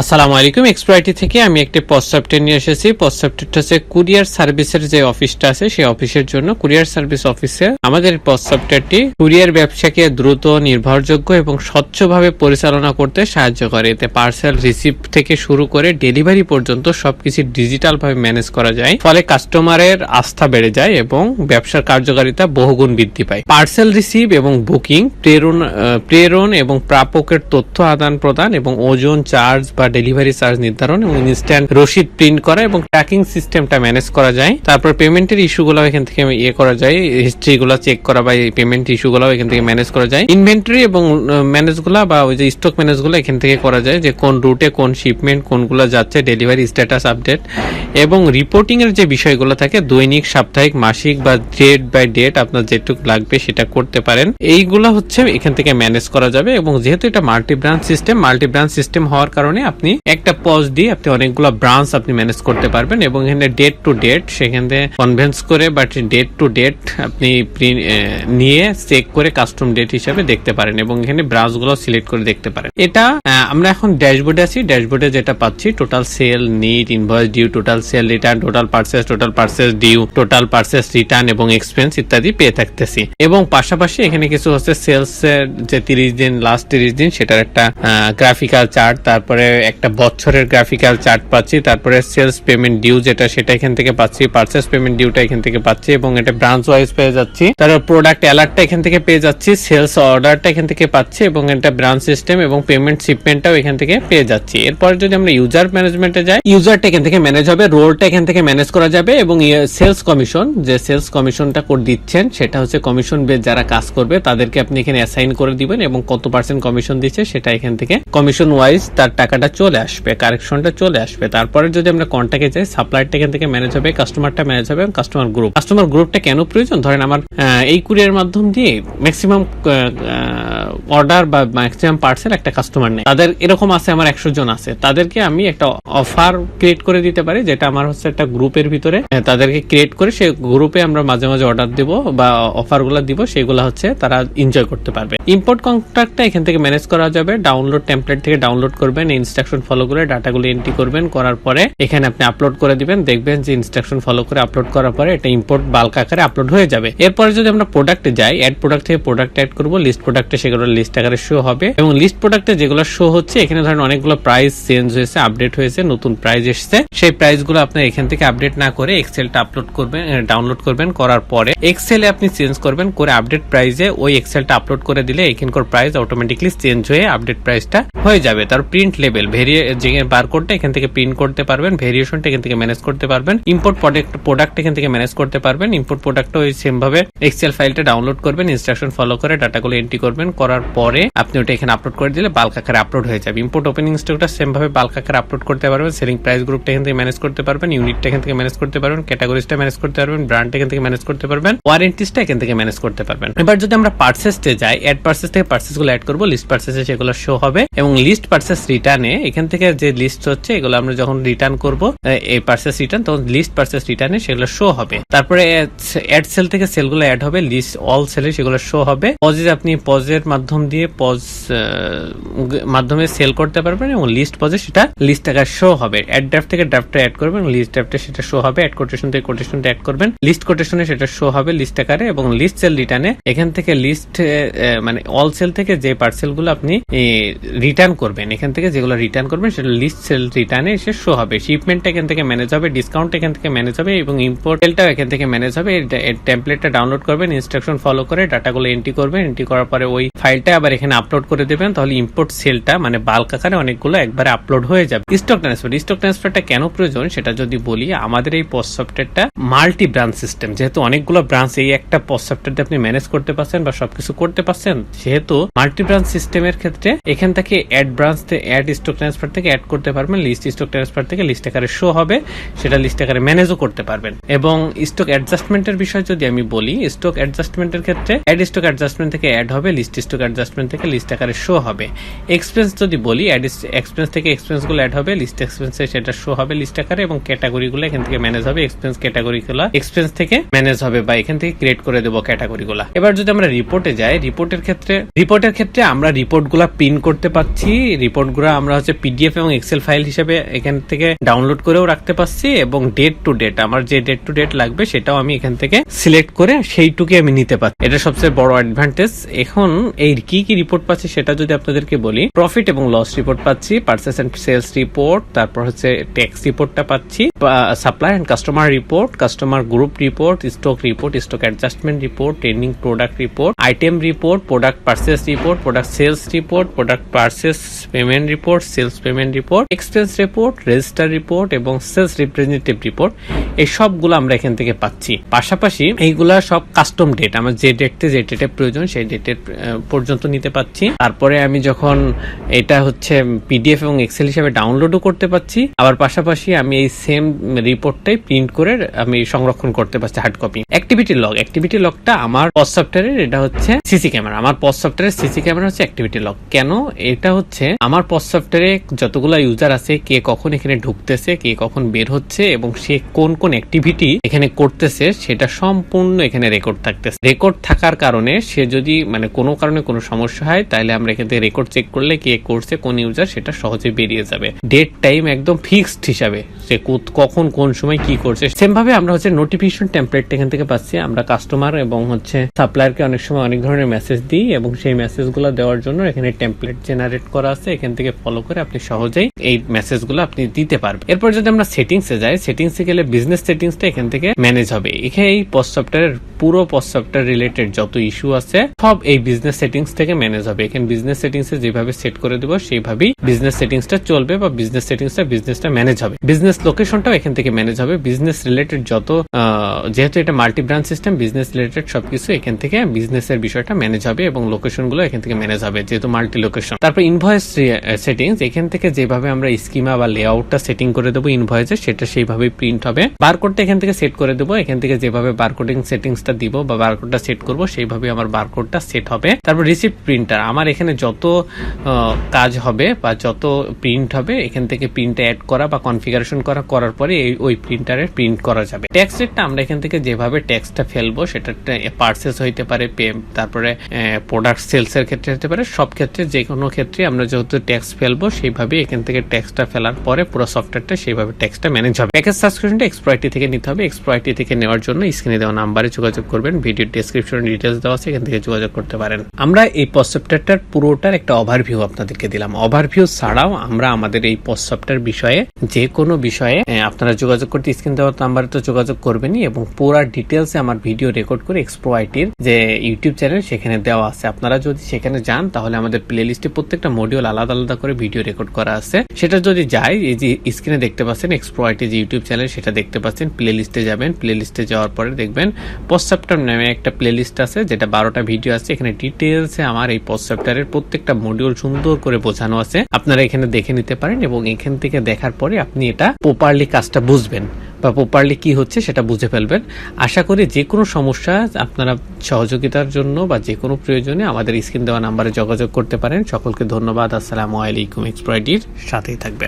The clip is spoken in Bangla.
আসসালামু আলাইকুম এক্সপ্রাইটি থেকে আমি একটি পোস্ট সফটওয়্যার নিয়ে এসেছি। পোস্ট সফটওয়্যারটা হচ্ছে কুরিয়ার সার্ভিসের যে অফিসটা আছে, সেই অফিসের জন্য কুরিয়ার সার্ভিস অফিসে আমাদের পোস্ট সফটওয়্যারটি কুরিয়ার ব্যবসাকে দ্রুত, নির্ভরযোগ্য এবং স্বচ্ছভাবে পরিচালনা করতে সাহায্য করে। এতে পার্সেল রিসিভ থেকে শুরু করে ডেলিভারি পর্যন্ত সবকিছু ডিজিটাল ভাবে ম্যানেজ করা যায়। ফলে কাস্টমারের আস্থা বেড়ে যায় এবং ব্যবসার কার্যকারিতা বহুগুণ বৃদ্ধি পায়। পার্সেল রিসিভ এবং বুকিং প্রেরণ প্রেরণ এবং প্রাপকের তথ্য আদান প্রদান এবং ওজন চার্জ বা ডেলিভারি চার্জ নির্ধারণ এবং ইনস্ট্যান্ট রসিদ প্রিন্ট করা এবং ট্র্যাকিং সিস্টেমটা ম্যানেজ করা যায়। তারপর পেমেন্টের ইস্যুগুলো এখান থেকে ইয়ে করা যায়। হিস্ট্রি গুলো চেক করা বা পেমেন্ট ইস্যুগুলো এখান থেকে ম্যানেজ করা যায়। ইনভেন্টরি এবং ম্যানেজগুলা বা ওই যে স্টক ম্যানেজগুলো এখান থেকে করা যায় যে কোন রুটে কোন শিপমেন্ট কোনগুলো যাচ্ছে ডেলিভারি স্ট্যাটাস আপডেট এবং রিপোর্টিং এর যে বিষয়গুলো থাকে, দৈনিক, সাপ্তাহিক, মাসিক বা ডেট বাই ডেট আপনার যেটুকু লাগবে সেটা করতে পারেন। এইগুলা হচ্ছে এখান থেকে ম্যানেজ করা যাবে এবং যেহেতু এটা multi branch system multi branch system হওয়ার কারণে আপনি একটা পজ দিয়ে আপনি অনেকগুলো ব্রাঞ্চ আপনি ম্যানেজ করতে পারবেন এবং এখানে ডেট টু ডেট সেখান কনভেন্স করে বাট ডেট টু ডেট আপনি নিয়ে চেক করে কাস্টম ডেট হিসাবে দেখতে পারেন এবং এখানে ব্রাঞ্চগুলো সিলেক্ট করে দেখতে পারেন। এটা আমরা এখন ড্যাশবোর্ডে আছি। ড্যাশবোর্ডে যেটা পাচ্ছি total sale net invoice due total sale return total purchase total purchase due total purchase return এবং এক্সপেন্স ইত্যাদি পেয়ে থাকতেছি। এবং পাশাপাশি এখানে কিছু হচ্ছে সেলস এর যে তিরিশ দিন লাস্ট তিরিশ দিন, সেটার একটা গ্রাফিক্যাল চার্ট তারপরে একটা বছরের গ্রাফিক্যাল চার্ট পাচ্ছি, তারপরে সেলস পেমেন্ট ডিউ যেটা সেটা এখান থেকে পাচ্ছি পার্সেস পেমেন্ট ডিউটা এখান থেকে পাচ্ছি এবং এটা ব্রাঞ্চ ওয়াইজ পেয়ে যাচ্ছি। তারপর প্রোডাক্ট অ্যালার্টটা এখান থেকে পেয়ে যাচ্ছি সেলস অর্ডারটা এখান থেকে পাচ্ছি এবং এটা ব্রাঞ্চ সিস্টেম এবং পেমেন্ট শিপমেন্টটাও এখান থেকে পেয়ে যাচ্ছি। এরপরে যদি আমরা ইউজার ম্যানেজমেন্টে যাই ইউজারটা এখান থেকে ম্যানেজ হবে রোলটা এখান থেকে ম্যানেজ করা যাবে এবং সেলস কমিশন যে সেলস কমিশনটা দিচ্ছেন, সেটা হচ্ছে কমিশন বেস যারা কাজ করবে, তাদেরকে আপনি এখানে অ্যাসাইন করে দিবেন এবং কত পার্সেন্ট কমিশন দিচ্ছে সেটা এখান থেকে কমিশন ওয়াইজ তার টাকাটা চলে আসবে, কারেকশনটা চলে আসবে। তারপরে যদি আমরা কন্ট্যাক্টে যাই সাপ্লাইয়ারটা এখান থেকে ম্যানেজ হবে কাস্টমারটা ম্যানেজ হবে কাস্টমার গ্রুপ কাস্টমার গ্রুপটা কেন প্রয়োজন? ধরেন আমার এই কুরিয়ার মাধ্যম দিয়ে ম্যাক্সিমাম অর্ডার বা ম্যাক্সিমাম পার্সেল একটা কাস্টমার নেই তাদের এরকম আছে, আমার একশো জন আছে। তাদেরকে আমি একটা অফার ক্রিয়েট করে দিতে পারি, যেটা আমার হচ্ছে একটা গ্রুপের ভিতরে। তাদেরকে ক্রিয়েট করে সেই গ্রুপে আমরা মাঝে মাঝে অর্ডার দিব বা অফারগুলা দিব, সেগুলো হচ্ছে তারা এনজয় করতে পারবে। ইম্পোর্ট কন্ট্রাক্টটা এখান থেকে ম্যানেজ করা যাবে। ডাউনলোড টেমপ্লেট থেকে ডাউনলোড করবেন ইনস্ট্রাকশন ফলো করে ডাটাগুলো এন্ট্রি করবেন, করার পরে এখানে আপনি আপলোড করে দিবেন। দেখবেন যে ইনস্ট্রাকশন ফলো করে আপলোড করার পরে এটা ইম্পোর্ট বাল্ক আকারে আপলোড হয়ে যাবে। এরপরে যদি আমরা প্রোডাক্টে যাই অ্যাড প্রোডাক্ট থেকে প্রোডাক্ট অ্যাড করব লিস্ট প্রোডাক্টে সেগুলো লিস্ট আকারে শো হবে। এবং লিস্ট প্রোডাক্টে যেগুলো শো হচ্ছে, এখানে ধরেন অনেকগুলো প্রাইস চেঞ্জ হয়েছে আপডেট হয়েছে, নতুন প্রাইস এসেছে। সেই প্রাইসগুলো আপনি এখান থেকে আপডেট না করে এক্সেলটা আপলোড করবেন ডাউনলোড করবেন, করার পরে এক্সেলে আপনি চেঞ্জ করবেন, করে আপডেট প্রাইসে ওই এক্সেলটা আপলোড করে দিলে এখানকার প্রাইস অটোমেটিকলি চেঞ্জ হয়ে আপডেট প্রাইসটা হয়ে যাবে। তার প্রিন্ট লেভেল ভেরিয়ে, যে বারকোডটা এখান থেকে প্রিন্ট করতে পারবেন ভেরিয়েশনটা এখান থেকে ম্যানেজ করতে পারবেন ইম্পোর্ট প্রোডাক্ট প্রোডাক্ট এখান থেকে ম্যানেজ করতে পারবেন ইম্পোর্ট প্রোডাক্ট ওই সেম ভাবে এক্সেল ফাইলটা ডাউনলোড করবেন ইনস্ট্রাকশন ফলো করে ডাটাগুলো এন্ট্রি করবেন, করার পরে আপনি ওটা এখানে আপলোড করে দিলে বাল্ক আকারে আপলোড হয়ে যাবে। ইম্পোর্ট ওপেনিং স্টকটা সেম ভাবে বাল্ক আকারে আপলোড করতে পারবেন সেলিং প্রাইস গ্রুপটা এখান থেকে ম্যানেজ করতে পারবেন ইউনিটটা এখান থেকে ম্যানেজ করতে পারবেন ক্যাটাগরিজটা ম্যানেজ করতে পারবেন ব্র্যান্ড এখান থেকে ম্যানেজ করতে পারবেন ওয়ারেন্টিসটা এখান থেকে ম্যানেজ করতে পারবেন। এবার যদি আমরা পার্সেসতে যাই অ্যাড পার্সেস থেকে পার্সেসগুলো অ্যাড করব লিস্ট পার্সেসে সেগুলো শো হবে এবং লিস্ট পার্সেস রিটার্নে এখান থেকে যে লিস্ট হচ্ছে, এগুলো আমরা যখন রিটার্ন করব এই পার্সেস রিটার্ন তখন লিস্ট পার্সেস রিটার্নে সেগুলো শো হবে। তারপরে অ্যাড সেল থেকে সেলগুলো অ্যাড হবে লিস্ট অল সেলে সেগুলো শো হবে। পজে আপনি পজের মাধ্যম দিয়ে পজ মাধ্যমে সেল করতে পারবেন এবং লিস্ট পজে সেটা লিস্ট টাকা শো হবে। অ্যাড ড্রাফট থেকে ড্রাফটে অ্যাড করবেন লিস্ট ড্রাফটে সেটা শো হবে। অ্যাড কোটেশন থেকে কোটেশনটা অ্যাড করবেন লিস্ট কোটেশনে সেটা শো হবে লিস্ট আকারে এবং লিস্ট সেল রিটার্নে এখান থেকে লিস্ট মানে অল সেল থেকে যে পার্সেলগুলো আপনি রিটার্ন করবেন, এখান থেকে যেগুলো রিটার্ন করবেন, সেটা লিস্ট সেল রিটার্নে এসে শো হবে। শিপমেন্ট এখান থেকে ম্যানেজ হবে ডিসকাউন্ট এখান থেকে ম্যানেজ হবে এবং ইম্পোর্ট সেলটাও এখান থেকে ম্যানেজ হবে। টেমপ্লেটটা ডাউনলোড করবেন ইনস্ট্রাকশন ফলো করে ডাটাগুলো এন্ট্রি করবেন এন্ট্রি করার পরে ওই ফাইলটা আবার এখানে আপলোড করে দেবেন, তাহলে ইম্পোর্ট সেলটা মানে বাল্ক আকারে অনেকগুলো একবারে আপলোড হয়ে যাবে। স্টক ট্রান্সফার স্টক ট্রান্সফারটা কেন প্রয়োজন সেটা যদি বলি, আমাদের এই পোস্ট সফটওয়্যারটা মাল্টি ব্রাঞ্চ সিস্টেম যেহেতু অনেকগুলো ব্রাঞ্চ এই একটা পোস্ট সফটওয়্যার আপনি ম্যানেজ করতে পারছেন বা সবকিছু করতে পারছেন, সেহেতু মাল্টি ব্রাঞ্চ সিস্টেমের ক্ষেত্রে এখান থেকে add branch add stock transfer থেকে অ্যাড করতে পারবেন লিস্ট স্টক ট্রান্সফার থেকে লিস্ট আকারে শো হবে, সেটা লিস্ট আকারে ম্যানেজও করতে পারবেন। এবং স্টক অ্যাডজাস্টমেন্টের বিষয় যদি আমি বলি স্টক অ্যাডজাস্টমেন্টের ক্ষেত্রে অ্যাড স্টক অ্যাডজাস্টমেন্ট থেকে অ্যাড হবে লিস্ট স্টক অ্যাডজাস্টমেন্ট থেকে লিস্ট আকারে শো হবে। এক্সপেন্স যদি বলি অ্যাড এক্সপেন্স থেকে এক্সপেন্সগুলো অ্যাড হবে লিস্ট এক্সপেন্সে সেটা শো হবে লিস্ট আকারে, এবং ক্যাটাগরি গুলো এখান থেকে ম্যানেজ হবে এক্সপেন্স ক্যাটাগরি গুলো এক্সপেন্স থেকে ম্যানেজ হবে, বা এখান থেকে ক্রিয়েট করে দেবো ক্যাটাগরি গুলা। এবার যদি আমরা রিপোর্টে যাই রিপোর্টের ক্ষেত্রে রিপোর্টের ক্ষেত্রে আমরা রিপোর্টগুলা প্রিন্ট করতে পারছি রিপোর্টগুলা আমরা হচ্ছে পিডিএফ এবং এক্সেল ফাইল হিসেবে এখান থেকে ডাউনলোড করেও রাখতে পারছি এবং ডেট টু ডেট আমার যে ডেট টু ডেট লাগবে সেটাও আমি এখান থেকে সিলেক্ট করে সেইটুকুই আমি নিতে পারছি। এটা সবচেয়ে বড় অ্যাডভান্টেজ এখন এই কি কি রিপোর্ট পাচ্ছি সেটা যদি আপনাদেরকে বলি প্রফিট এবং লস রিপোর্ট পাচ্ছি পার্সেস এন্ড সেলস রিপোর্ট তারপর হচ্ছে ট্যাক্স রিপোর্টটা পাচ্ছি supply and customer report customer group report stock report stock adjustment report trending product report item report product purchase report product sales report product purchase payment report sales payment report expense report register report এবং সেলস রিপ্রেজেন্টেটিভ রিপোর্ট এই সবগুলো আমরা এখান থেকে পাচ্ছি। পাশাপাশি এইগুলা সব কাস্টম ডেট আমার যে ডেটে যে ডেটে প্রয়োজন সেই ডেটের পর্যন্ত নিতে পাচ্ছি। তারপরে আমি যখন এটা হচ্ছে পিডিএফ এবং এক্সেল হিসেবে ডাউনলোডও করতে পাচ্ছি, আবার পাশাপাশি আমি এই সেম রিপোর্টটাই প্রিন্ট করে আমি সংরক্ষণ করতে পারছি hard copy activity log activity লগটা আমার পস সফটওয়্যারের এটা হচ্ছে সিসি ক্যামেরা আমার পস সফটওয়্যারের সিসি ক্যামেরা হচ্ছে অ্যাক্টিভিটি লগ কেন? এটা হচ্ছে আমার পস সফটওয়্যারে যতগুলো ইউজার আছে, কে কখন এখানে ঢুকতেছে, কে কখন বের হচ্ছে এবং সে কোন কোন অ্যাক্টিভিটি এখানে করতেছে, সেটা সম্পূর্ণ এখানে রেকর্ড থাকতেছে। রেকর্ড থাকার কারণে সে যদি মানে কোনো কারণে কোনো সমস্যা হয়, তাহলে আমরা এখান থেকে রেকর্ড চেক করলে কে করছে, কোন ইউজার সেটা সহজে বেরিয়ে যাবে। ডেট টাইম একদম ফিক্সড হিসাবে কোত- কখন কোন সময় কি করছে। সেম ভাবে আমরা হচ্ছে নোটিফিকেশন টেমপ্লেট এখান থেকে পাচ্ছি। আমরা কাস্টমার এবং হচ্ছে সাপ্লায়ারকে অনেক সময় অনেক ধরনের মেসেজ দিই এবং সেই মেসেজগুলো দেওয়ার জন্য এখানে টেমপ্লেট জেনারেট করা আছে। এখান থেকে ফলো করে আপনি সহজেই এই মেসেজগুলো আপনি দিতে পারবেন। এরপর যদি আমরা সেটিংসে যাই সেটিংসে গেলে বিজনেস সেটিংসটা এখান থেকে ম্যানেজ হবে। এখানে এই পোস্ট সফটওয়্যারের পুরো পোস্ট সফটওয়্যার রিলেটেড যত ইস্যু আছে, সব এই বিজনেস সেটিংস থেকে ম্যানেজ হবে। এখানে বিজনেস সেটিংসে যেভাবে সেট করে দেবো, সেইভাবেই বিজনেস সেটিংসটা চলবে বা বিজনেস সেটিংসটা বিজনেসটা ম্যানেজ হবে। বিজনেস লোকেশনটাও এখান থেকে ম্যানেজ হবে। বিজনেস রিলেটেড যত যেহেতু এটা multi branch system business related সবকিছু এখান থেকে বিজনেসের বিষয়টা ম্যানেজ হবে এবং লোকেশনগুলো এখান থেকে ম্যানেজ হবে, যেহেতু মাল্টি লোকেশন তারপর ইনভয়েস সেটিংস এখান থেকে যেভাবে আমরা স্কিমা বা লেআউটটা সেটিং করে দেবো ইনভয়েসে সেটা সেইভাবে প্রিন্ট হবে। বারকোডটা এখান থেকে সেট করে দেবো। এখান থেকে যেভাবে বারকোডিং সেটিংসটা দিব বা বারকোডটা সেট করব সেইভাবে আমার বারকোডটা সেট হবে। তারপর রিসিপ্ট প্রিন্টার আমার এখানে যত কাজ হবে বা যত প্রিন্ট হবে, এখান থেকে প্রিন্ট অ্যাড করা বা কনফিগারেশন করা, করার পরে এই, ওই প্রিন্টারে প্রিন্ট করা যাবে। ট্যাক্স রেটটা আমরা এখান থেকে যেভাবে ট্যাক্সটা ফেলব সেটা পার্সেস হইতে পারে তারপরে প্রোডাক্ট সেলসের ক্ষেত্রে হতে পারে, সব ক্ষেত্রে যে কোনো ক্ষেত্রে আমরা যেহেতু ট্যাক্স ফেলব সেইভাবে এখান থেকে ট্যাক্সটা ফেলার পরে পুরো সফটওয়্যারটা সেইভাবে ট্যাক্সটা ম্যানেজ হবে। প্যাকেজ সাবস্ক্রিপশনটা এক্সপ্রয়টি থেকে নিতে হবে। এক্সপ্রয়টি থেকে নেওয়ার জন্য স্ক্রিনে দেওয়া নাম্বারে যোগাযোগ করবেন। ভিডিও ডেসক্রিপশনে ডিটেলস দেওয়া আছে, এখান থেকে যোগাযোগ করতে পারেন। আমরা এই পস সফটওয়্যারটার পুরোটার একটা ওভারভিউ আপনাদেরকে দিলাম। ওভারভিউ ছাড়াও আমরা আমাদের এই পস সফটওয়্যার বিষয়ে যে কোনো বিষয়ে আপনারা যোগাযোগ করতে স্ক্রিন দেওয়া নাম্বারে তো যোগাযোগ করবেনই এবং পুরো ডিটেলসে আমার ভিডিও রেকর্ড করে এক্সপ্রো আইটির যে ইউটিউব চ্যানেল সেখানে দেওয়া আছে। আপনারা যদি সেখানে যান, তাহলে আমাদের প্লে লিস্টে প্রত্যেকটা মডিউল আলাদা আলাদা করে ভিডিও রেকর্ড করা আছে। সেটা যদি যাই এই যে স্ক্রিনে দেখতে পাচ্ছেন এক্সপ্রো আইটি যে ইউটিউব চ্যানেল সেটা দেখতে পাচ্ছেন। প্লে লিস্টে যাবেন। প্লে লিস্টে যাওয়ার পরে দেখবেন সফটওয়্যার নামে একটা প্লে লিস্ট আছে, যেটা বারোটা ভিডিও আছে। এখানে ডিটেলসে আমার এই সফটওয়্যারের প্রত্যেকটা মডিউল সুন্দর করে বোঝানো আছে। আপনারা এখানে দেখে নিতে পারেন এবং এখান থেকে দেখার পরে আপনি এটা প্রপারলি কাজটা বুঝবেন। বা প্রপারলি কি হচ্ছে সেটা বুঝে ফেলবেন। আশা করি যে কোনো সমস্যা আপনারা সহযোগিতার জন্য বা যে কোনো প্রয়োজনে আমাদের স্ক্রিন দেওয়া নাম্বারে যোগাযোগ করতে পারেন। সকলকে ধন্যবাদ। আসসালামু আলাইকুম এক্সপ্রয়ডির সাথেই থাকবেন।